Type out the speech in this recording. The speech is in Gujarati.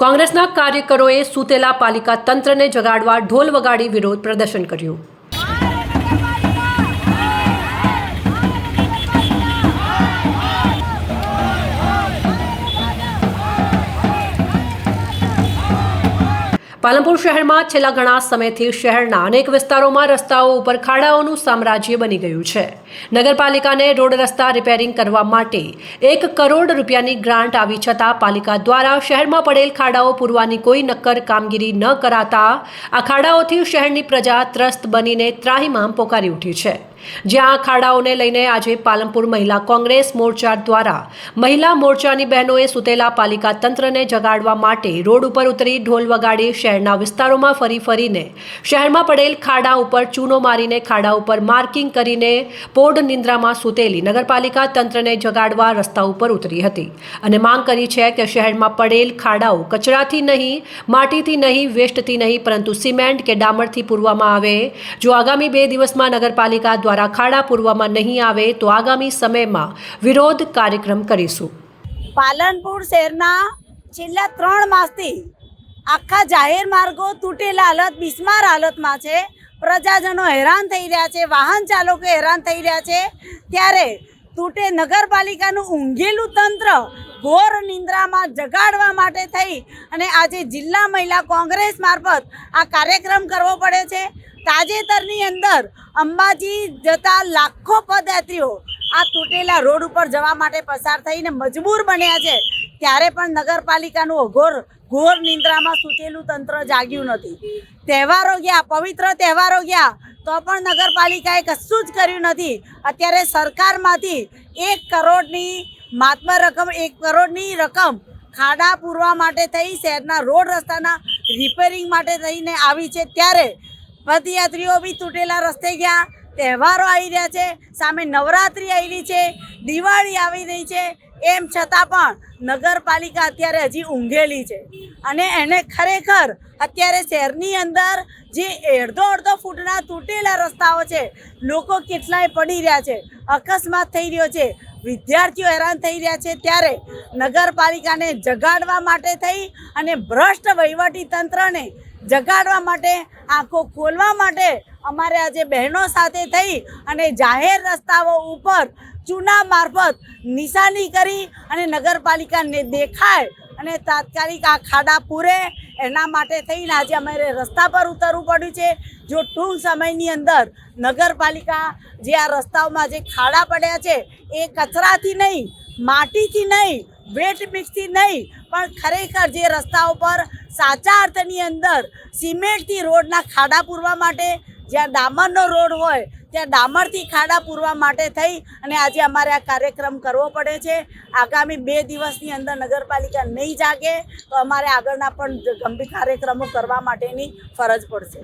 કોંગ્રેસના કાર્યકરોએ સુતેલા પાલિકા તંત્રને જગાડવા ઢોલ વગાડી વિરોધ પ્રદર્શન કર્યું. પાલનપુર શહેરમાં છેલ્લા ઘણા સમયથી શહેરના અનેક વિસ્તારોમાં રસ્તાઓ ઉપર ખાડાઓનું સામ્રાજ્ય બની ગયું છે. નગરપાલિકાને રોડ રસ્તા રિપેરિંગ કરવા માટે એક કરોડ રૂપિયાની ગ્રાન્ટ આવી છતાં પાલિકા દ્વારા શહેરમાં પડેલ ખાડાઓ પૂરવાની કોઈ નક્કર કામગીરી ન કરાતા આ ખાડાઓથી શહેરની પ્રજા ત્રસ્ત બનીને ત્રાહિમામ પોકારી ઉઠી છે. જ્યાં ખાડાઓને લઈને આજે પાલનપુર મહિલા કોંગ્રેસ મોરચા દ્વારા મહિલા મોરચાની બહેનોએ સુતેલા પાલિકા તંત્રને જગાડવા માટે રોડ ઉપર ઉતરી ઢોલ વગાડી શહેરના વિસ્તારોમાં ફરી ફરીને શહેરમાં પડેલ ખાડા ઉપર ચૂનો મારીને ખાડા ઉપર માર્કિંગ કરીને પોડ નિંદ્રામાં સૂતેલી નગરપાલિકા તંત્રને જગાડવા રસ્તા ઉપર ઉતરી હતી. અને માંગ કરી છે કે શહેરમાં પડેલ ખાડાઓ કચરાથી નહીં, માટીથી નહીં, વેસ્ટથી નહીં, પરંતુ સિમેન્ટ કે ડામરથી પૂરવામાં આવે. જો આગામી બે દિવસમાં નગરપાલિકા દ્વારા ખાડા પૂરવામાં નહીં આવે તો આગામી સમયમાં વિરોધ કાર્યક્રમ કરીશું. પાલનપુર શહેરના છેલ્લા ત્રણ માસથી આખા જાહેર માર્ગો તૂટેલા હાલત, બિસ્માર હાલતમાં છે. પ્રજાજનો હેરાન થઈ રહ્યા છે, વાહન ચાલકો હેરાન થઈ રહ્યા છે. ત્યારે તૂટે નગરપાલિકાનું ઊંઘેલું તંત્ર ઘોર નિંદ્રામાં જગાડવા માટે થઈ અને આજે જિલ્લા મહિલા કોંગ્રેસ મારફત આ કાર્યક્રમ કરવો પડે છે. તાજેતરની અંદર અંબાજી જતા લાખો પદયાત્રીઓ આ તૂટેલા રોડ ઉપર જવા માટે પસાર થઈને મજબૂર બન્યા છે. ત્યારે પણ નગરપાલિકાનું અઘોર ઘોર નિંદ્રામાં સૂતેલું તંત્ર જાગ્યું નથી. તહેવારો ગયા, પવિત્ર તહેવારો ગયા, તો પણ નગરપાલિકાએ કશું જ કર્યું નથી. અત્યારે સરકારમાંથી એક કરોડની મહાત્મા રકમ, એક કરોડની રકમ ખાડા પૂરવા માટે થઈ, શહેરના રોડ રસ્તાના રિપેરિંગ માટે થઈને આવી છે. ત્યારે પદયાત્રીઓ બી તૂટેલા રસ્તે ગયા, તહેવારો આવી રહ્યા છે, સામે નવરાત્રિ આવી રહી છે, દિવાળી આવી રહી છે એમ છતાં પણ નગરપાલિકા અત્યારે હજી ઊંઘેલી છે. અને એને ખરેખર અત્યારે શહેરની અંદર જે અડધો અડધો ફૂટના તૂટેલા રસ્તાઓ છે, લોકો કેટલાય પડી રહ્યા છે, અકસ્માત થઈ રહ્યો છે, વિદ્યાર્થીઓ હેરાન થઈ રહ્યા છે ત્યારે નગરપાલિકાને જગાડવા માટે થઈ અને ભ્રષ્ટ વહીવટી તંત્રને જગાડવા માટે આંખો ખોલવા માટે અમારે આજે બહેનો સાથે થઈ અને જાહેર રસ્તાઓ ઉપર ચૂના મારફત નિશાની કરી અને નગરપાલિકાને દેખાય અને તાત્કાલિક આ ખાડા પૂરે. એના માટે થઈને આજે અમારે રસ્તા પર ઉતરવું પડ્યું છે. જો ટૂંક સમયની અંદર નગરપાલિકા જે આ રસ્તાઓમાં જે ખાડા પડ્યા છે, એ કચરાથી નહીં, માટીથી નહીં, વેટ મિક્સથી નહીં, પણ ખરેખર જે રસ્તાઓ પર સાચા અર્થની અંદર સિમેન્ટથી રોડના ખાડા પૂરવા માટે જ્યાં ડામરનો રોડ હોય, ત્યાં ડામરથી ખાડા પૂરવા માટે થઈ અને આજે અમારે આ કાર્યક્રમ કરવો પડે છે. આગામી બે દિવસની અંદર નગરપાલિકા નહીં જાગે, તો અમારે આગળના પણ ગંભીર કાર્યક્રમો કરવા માટેની ફરજ પડશે.